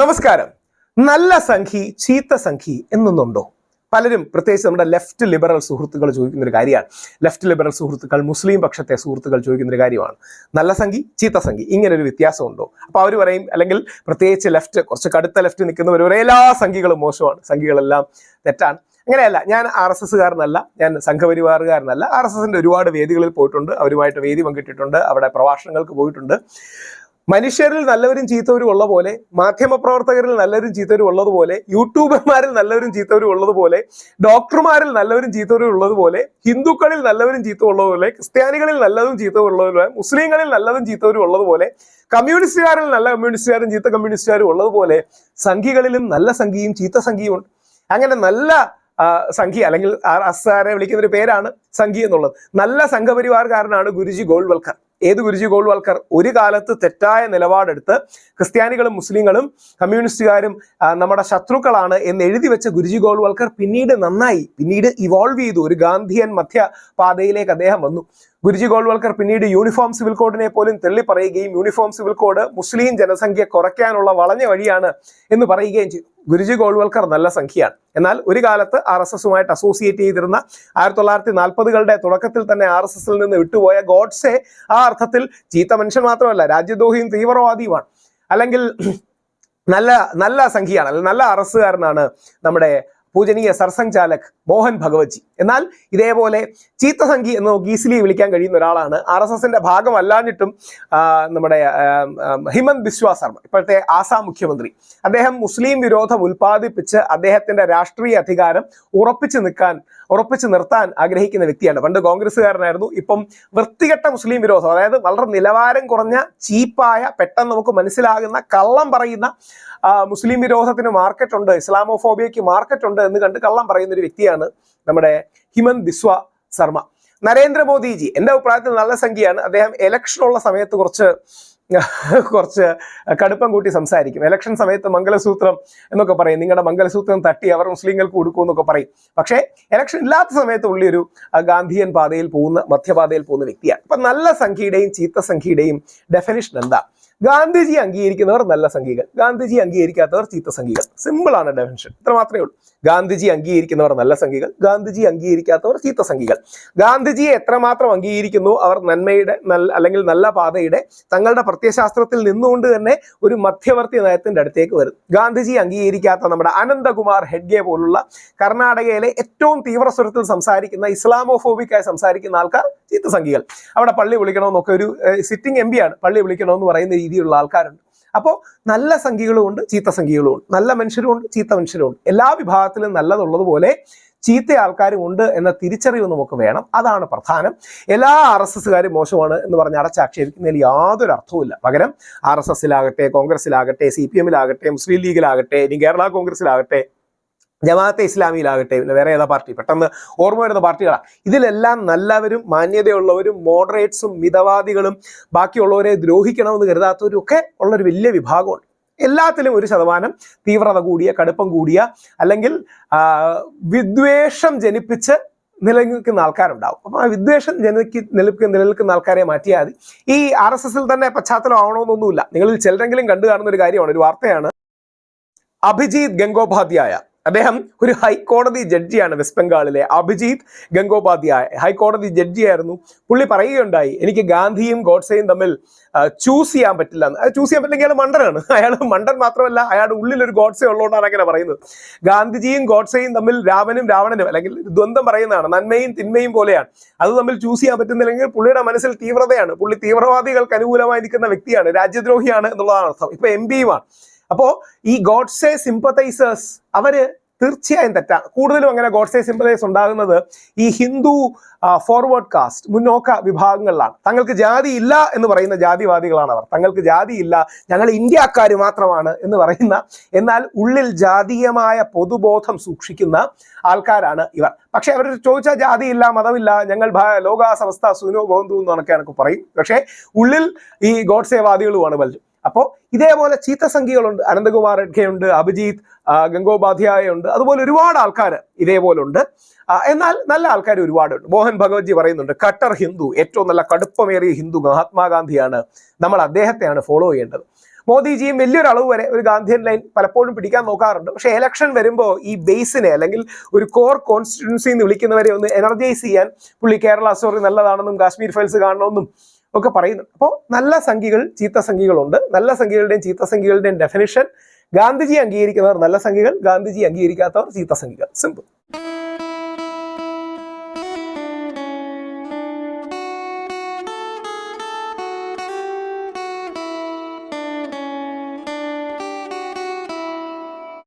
നമസ്കാരം. നല്ല സംഖി ചീത്ത സംഖി എന്നൊന്നുണ്ടോ? പലരും പ്രത്യേകിച്ച് നമ്മുടെ ലെഫ്റ്റ് ലിബറൽ സുഹൃത്തുക്കൾ ചോദിക്കുന്ന ഒരു കാര്യമാണ്. ലെഫ്റ്റ് ലിബറൽ സുഹൃത്തുക്കൾ മുസ്ലിം പക്ഷത്തെ സുഹൃത്തുക്കൾ ചോദിക്കുന്ന ഒരു കാര്യമാണ്. നല്ല സംഖി ചീത്ത സംഖി ഇങ്ങനെ ഒരു വ്യത്യാസമുണ്ടോ? അപ്പോൾ അവർ പറയും അല്ലെങ്കിൽ പ്രത്യേകിച്ച് ലെഫ്റ്റ് കുറച്ച് കടുത്ത ലെഫ്റ്റ് നിൽക്കുന്നവർ ഒരു എല്ലാ സംഖികളും മോശമാണ്. സംഖികളെല്ലാം തെറ്റാണ്. അങ്ങനെയല്ല ഞാൻ ആർ എസ് എസ്സുകാരനല്ല ഞാൻ സംഘപരിവാറുകാരനല്ല. ആർ എസ് എസിന്റെ ഒരുപാട് വേദികളിൽ പോയിട്ടുണ്ട്. അവരുമായിട്ട് വേദി പങ്കിട്ടിട്ടുണ്ട്. അവിടെ പ്രഭാഷണങ്ങൾക്ക് പോയിട്ടുണ്ട്. മനുഷ്യരിൽ നല്ലവരും ചീത്തവരും ഉള്ള പോലെ മാധ്യമപ്രവർത്തകരിൽ നല്ലവരും ചീത്തവരും ഉള്ളതുപോലെ യൂട്യൂബർമാരിൽ നല്ലവരും ചീത്തവരും ഉള്ളതുപോലെ ഡോക്ടർമാരിൽ നല്ലവരും ചീത്തവരും ഉള്ളതുപോലെ ഹിന്ദുക്കളിൽ നല്ലവരും ചീത്ത ഉള്ളതുപോലെ ക്രിസ്ത്യാനികളിൽ നല്ലതും ചീത്തവരും ഉള്ളതുപോലെ മുസ്ലിങ്ങളിൽ നല്ലതും ചീത്തവരും ഉള്ളതുപോലെ കമ്മ്യൂണിസ്റ്റുകാരിൽ നല്ല കമ്മ്യൂണിസ്റ്റുകാരും ചീത്ത കമ്മ്യൂണിസ്റ്റുകാരും ഉള്ളതുപോലെ സംഘികളിലും നല്ല സംഖ്യയും ചീത്ത സംഖ്യയും ഉണ്ട്. അങ്ങനെ നല്ല സംഖ്യ അല്ലെങ്കിൽ അസാരെ വിളിക്കുന്ന ഒരു പേരാണ് സംഘി എന്നുള്ളത്. നല്ല സംഘപരിവാർകാരനാണ് ഗുരുജി ഗോൾവൽക്കർ. ഏത് ഗുരുജി ഗോൾവൽക്കർ? ഒരു കാലത്ത് തെറ്റായ നിലപാടെടുത്ത് ക്രിസ്ത്യാനികളും മുസ്ലിങ്ങളും കമ്മ്യൂണിസ്റ്റുകാരും നമ്മുടെ ശത്രുക്കളാണ് എന്ന് എഴുതി വെച്ച ഗുരുജി ഗോൾവൽക്കർ പിന്നീട് നന്നായി പിന്നീട് ഇവോൾവ് ചെയ്തു. ഒരു ഗാന്ധിയൻ മധ്യ പാതയിലേക്ക് അദ്ദേഹം വന്നു. ഗുരുജി ഗോൾവൽക്കർ പിന്നീട് യൂണിഫോം സിവിൽ കോഡിനെ പോലും തെള്ളി പറയുകയും യൂണിഫോം സിവിൽ കോഡ് മുസ്ലിം ജനസംഖ്യ കുറയ്ക്കാനുള്ള വളഞ്ഞ വഴിയാണ് എന്ന് പറയുകയും ചെയ്തു. ഗുരുജി ഗോൾവൽക്കർ നല്ല സംഖ്യയാണ്. എന്നാൽ ഒരു കാലത്ത് ആർ എസ് എസുമായിട്ട് അസോസിയേറ്റ് ചെയ്തിരുന്ന ആയിരത്തി തൊള്ളായിരത്തി നാൽപ്പതുകളുടെ തുടക്കത്തിൽ തന്നെ ആർ എസ് എസിൽ നിന്ന് വിട്ടുപോയ ഗോഡ്സെ ആ അർത്ഥത്തിൽ ചീത്ത മനുഷ്യൻ മാത്രമല്ല രാജ്യദ്രോഹിയും തീവ്രവാദിയുമാണ്. അല്ലെങ്കിൽ നല്ല നല്ല സംഖ്യയാണ് നല്ല അറസ്റ്റുകാരനാണ് നമ്മുടെ പൂജനീയ സർസംഘ് ചാലക് മോഹൻ ഭഗവത്ജി. എന്നാൽ ഇതേപോലെ ചീത്ത സംഖ്യ എന്ന് നമുക്ക് ഈസിലി വിളിക്കാൻ കഴിയുന്ന ഒരാളാണ് ആർ എസ് എസിന്റെ ഭാഗമല്ലാഞ്ഞിട്ടും നമ്മുടെ ഹിമന്ത് ബിശ്വാസ് ശർമ്മ ഇപ്പോഴത്തെ ആസാം മുഖ്യമന്ത്രി. അദ്ദേഹം മുസ്ലിം വിരോധം ഉൽപ്പാദിപ്പിച്ച് അദ്ദേഹത്തിന്റെ രാഷ്ട്രീയ അധികാരം ഉറപ്പിച്ചു നിൽക്കാൻ ഉറപ്പിച്ചു നിർത്താൻ ആഗ്രഹിക്കുന്ന വ്യക്തിയാണ്. പണ്ട് കോൺഗ്രസ്സുകാരനായിരുന്നു. ഇപ്പം വൃത്തികെട്ട മുസ്ലിം വിരോധം അതായത് വളരെ നിലവാരം കുറഞ്ഞ ചീപ്പായ പെട്ടെന്ന് നമുക്ക് മനസ്സിലാകുന്ന കള്ളം പറയുന്ന മുസ്ലിം വിരോധത്തിന് മാർക്കറ്റ് ഉണ്ട് ഇസ്ലാമോഫോബിയയ്ക്ക് മാർക്കറ്റ് ഉണ്ട് എന്ന് കണ്ട് കള്ളം പറയുന്ന ഒരു വ്യക്തിയാണ് നമ്മുടെ ഹിമന്ത് ബിസ്വ ശർമ്മ. നരേന്ദ്രമോദിജി എന്റെ അഭിപ്രായത്തിൽ നല്ല സംഖ്യയാണ്. അദ്ദേഹം ഇലക്ഷൻ ഉള്ള സമയത്ത് കുറച്ച് കുറച്ച് കടുപ്പം കൂട്ടി സംസാരിക്കും. ഇലക്ഷൻ സമയത്ത് മംഗലസൂത്രം എന്നൊക്കെ പറയും. നിങ്ങളുടെ മംഗലസൂത്രം തട്ടി അവർ മുസ്ലിങ്ങൾക്ക് കൊടുക്കും എന്നൊക്കെ പറയും. പക്ഷേ ഇലക്ഷൻ ഇല്ലാത്ത സമയത്ത് ഉള്ളിയൊരു ഗാന്ധിയൻ പാതയിൽ പോകുന്ന മധ്യപാതയിൽ പോകുന്ന വ്യക്തിയാണ്. അപ്പൊ നല്ല സംഖ്യയുടെയും ചീത്ത സംഖ്യയുടെയും ഡെഫിനിഷൻ എന്താ? ഗാന്ധിജി അംഗീകരിക്കുന്നവർ നല്ല സംഗീകൾ ഗാന്ധിജി അംഗീകരിക്കാത്തവർ ചീത്ത സിമ്പിൾ ആണ് ഡെഫിനിഷൻ ഇത്ര മാത്രമേ ഉള്ളൂ. ഗാന്ധിജി അംഗീകരിക്കുന്നവർ നല്ല സംഗീകൾ ഗാന്ധിജി അംഗീകരിക്കാത്തവർ ചീത്ത സംഗീകൾ ഗാന്ധിജിയെ എത്രമാത്രം അംഗീകരിക്കുന്നു? അവർ നന്മയുടെ നല്ല അല്ലെങ്കിൽ നല്ല പാതയുടെ തങ്ങളുടെ പ്രത്യയശാസ്ത്രത്തിൽ നിന്നുകൊണ്ട് തന്നെ ഒരു മധ്യവർത്തി നയത്തിന്റെ അടുത്തേക്ക് വരും. ഗാന്ധിജി അംഗീകരിക്കാത്ത നമ്മുടെ അനന്തകുമാർ ഹെഡ്ഗെ പോലുള്ള കർണാടകയിലെ ഏറ്റവും തീവ്രസ്വരത്തിൽ സംസാരിക്കുന്ന ഇസ്ലാമോഫോബിക്കായി സംസാരിക്കുന്ന ആൾക്കാർ ചീത്ത സംഗീകൾ അവിടെ പള്ളി വിളിക്കണമെന്നൊക്കെ ഒരു സിറ്റിംഗ് എം ആണ്. പള്ളി വിളിക്കണമെന്ന് പറയുന്ന രീതിയിലുള്ള ആൾക്കാരുണ്ട്. അപ്പോൾ നല്ല സംഖ്യകളും ഉണ്ട് ചീത്ത സംഖ്യകളും ഉണ്ട്. നല്ല മനുഷ്യരും ഉണ്ട് ചീത്ത മനുഷ്യരും ഉണ്ട്. എല്ലാ വിഭാഗത്തിലും നല്ലതുള്ളതുപോലെ ചീത്ത ആൾക്കാരും ഉണ്ട് എന്ന തിരിച്ചറിവ് നമുക്ക് വേണം. അതാണ് പ്രധാനം. എല്ലാ ആർ എസ് എസ്സുകാരും മോശമാണ് എന്ന് പറഞ്ഞ് അടച്ചാക്ഷേപിക്കുന്നതിൽ യാതൊരു അർത്ഥവുമില്ല പകരം ആർ എസ് എസിലാകട്ടെ കോൺഗ്രസിലാകട്ടെ സി പി എമ്മിലാകട്ടെ മുസ്ലിം ലീഗിലാകട്ടെ ഇനി കേരള കോൺഗ്രസിലാകട്ടെ ജമാഅത്തെ ഇസ്ലാമിയിലാകട്ടെ പിന്നെ വേറെ ഏതാ പാർട്ടി? പെട്ടെന്ന് ഓർമ്മ വരുന്ന പാർട്ടികളാണ് ഇതിലെല്ലാം നല്ലവരും മാന്യതയുള്ളവരും മോഡറേറ്റ്സും മിതവാദികളും ബാക്കിയുള്ളവരെ ദ്രോഹിക്കണമെന്ന് കരുതാത്തവരും ഒക്കെ ഉള്ളൊരു വലിയ വിഭാഗമുണ്ട്. എല്ലാത്തിലും ഒരു ശതമാനം തീവ്രത കൂടിയ കടുപ്പം കൂടിയ അല്ലെങ്കിൽ വിദ്വേഷം ജനിപ്പിച്ച് നിലനിൽക്കുന്ന ആൾക്കാരുണ്ടാവും. അപ്പം ആ വിദ്വേഷം ജനിക്ക് നിലനിൽക്കുന്ന നിലനിൽക്കുന്ന ആൾക്കാരെ മാറ്റിയാൽ മതി. ഈ ആർ എസ് എസിൽ തന്നെ പശ്ചാത്തലം ആവണമെന്നൊന്നുമില്ല നിങ്ങളിൽ ചിലരെങ്കിലും കണ്ടു കാണുന്ന ഒരു കാര്യമാണ് ഒരു വാർത്തയാണ്. അഭിജിത് ഗംഗോപാധ്യായ അദ്ദേഹം ഒരു ഹൈക്കോടതി ജഡ്ജിയാണ് വെസ്റ്റ് ബംഗാളിലെ അഭിജിത് ഗംഗോപാധ്യായ. ഹൈക്കോടതി ജഡ്ജിയായിരുന്നു. പുള്ളി പറയുകയുണ്ടായി എനിക്ക് ഗാന്ധിയും ഗോഡ്സെയും തമ്മിൽ ചൂസ് ചെയ്യാൻ പറ്റില്ല. എന്ന് ചൂസ് ചെയ്യാൻ പറ്റില്ലെങ്കിൽ അയാൾ മണ്ടനാണ്. അയാൾ മണ്ടൻ മാത്രമല്ല അയാളുടെ ഉള്ളിൽ ഒരു ഗോഡ്സെ ഉള്ളതുകൊണ്ടാണ് അങ്ങനെ പറയുന്നത്. ഗാന്ധിജിയും ഗോഡ്സെയും തമ്മിൽ രാമനും രാവണനും അല്ലെങ്കിൽ ദ്വന്ദ്ം പറയുന്നതാണ് നന്മയും തിന്മയും പോലെയാണ്. അത് തമ്മിൽ ചൂസ് ചെയ്യാൻ പറ്റുന്നില്ലെങ്കിൽ പുള്ളിയുടെ മനസ്സിൽ തീവ്രതയാണ്. പുള്ളി തീവ്രവാദികൾക്ക് അനുകൂലമായി നിൽക്കുന്ന വ്യക്തിയാണ് രാജ്യദ്രോഹിയാണ് എന്നുള്ളതാണ് അർത്ഥം. ഇപ്പൊ എം പിയുമാണ് അപ്പോ ഈ ഗോഡ്സെ സിമ്പത്തൈസേഴ്സ് അവർ തീർച്ചയായും തെറ്റാണ് കൂടുതലും അങ്ങനെ ഗോഡ്സെ സിമ്പത്തൈസ് ഉണ്ടാകുന്നത് ഈ ഹിന്ദു ഫോർവേഡ് കാസ്റ്റ് മുന്നോക്ക വിഭാഗങ്ങളിലാണ്. തങ്ങൾക്ക് ജാതി ഇല്ല എന്ന് പറയുന്ന ജാതിവാദികളാണ് അവർ. തങ്ങൾക്ക് ജാതി ഇല്ല ഞങ്ങൾ ഇന്ത്യക്കാർ മാത്രമാണ് എന്ന് പറയുന്ന എന്നാൽ ഉള്ളിൽ ജാതീയമായ പൊതുബോധം സൂക്ഷിക്കുന്ന ആൾക്കാരാണ് ഇവർ. പക്ഷെ അവർ ചോദിച്ചാൽ ജാതിയില്ല മതമില്ല ഞങ്ങൾ ലോക സമസ്ത സുനോ ബോന്ധു എന്നൊക്കെയാണ് പറയും. പക്ഷേ ഉള്ളിൽ ഈ ഗോഡ്സേവാദികളുമാണ് പലരും അപ്പോൾ ഇതേപോലെ ചീത്ത സംഖ്യകളുണ്ട്. അനന്തകുമാർ ഹെഡ്ഗെയുണ്ട് അഭിജിത്ത് ഗംഗോപാധ്യായ ഉണ്ട്. അതുപോലെ ഒരുപാട് ആൾക്കാർ ഇതേപോലെ ഉണ്ട്. എന്നാൽ നല്ല ആൾക്കാർ ഒരുപാടുണ്ട്. മോഹൻ ഭഗവത്ജി പറയുന്നുണ്ട് കട്ടർ ഹിന്ദു ഏറ്റവും നല്ല കടുപ്പമേറിയ ഹിന്ദു മഹാത്മാഗാന്ധിയാണ്. നമ്മൾ അദ്ദേഹത്തെയാണ് ഫോളോ ചെയ്യേണ്ടത്. മോദിജിയും വലിയൊരു അളവ് വരെ ഒരു ഗാന്ധിയൻ ലൈൻ പലപ്പോഴും പിടിക്കാൻ നോക്കാറുണ്ട്. പക്ഷേ ഇലക്ഷൻ വരുമ്പോൾ ഈ ബേസിനെ അല്ലെങ്കിൽ ഒരു കോർ കോൺസ്റ്റിറ്റ്യൻസി എന്ന് വിളിക്കുന്നവരെ ഒന്ന് എനർജൈസ് ചെയ്യാൻ പുള്ളി കേരള സോറി നല്ലതാണെന്നും കാശ്മീർ ഫയൽസ് കാണണമെന്നും ഒക്കെ പറയുന്നു. അപ്പോൾ നല്ല സംഖ്യകൾ ചീത്ത സംഖ്യകളുണ്ട് നല്ല സംഖ്യകളുടെയും ചീത്ത സംഖ്യകളുടെയും ഡെഫിനിഷൻ ഗാന്ധിജി അംഗീകരിക്കുന്നവർ നല്ല സംഖ്യകൾ ഗാന്ധിജി അംഗീകരിക്കാത്തവർ ചീത്ത സംഖ്യകൾ സിമ്പിൾ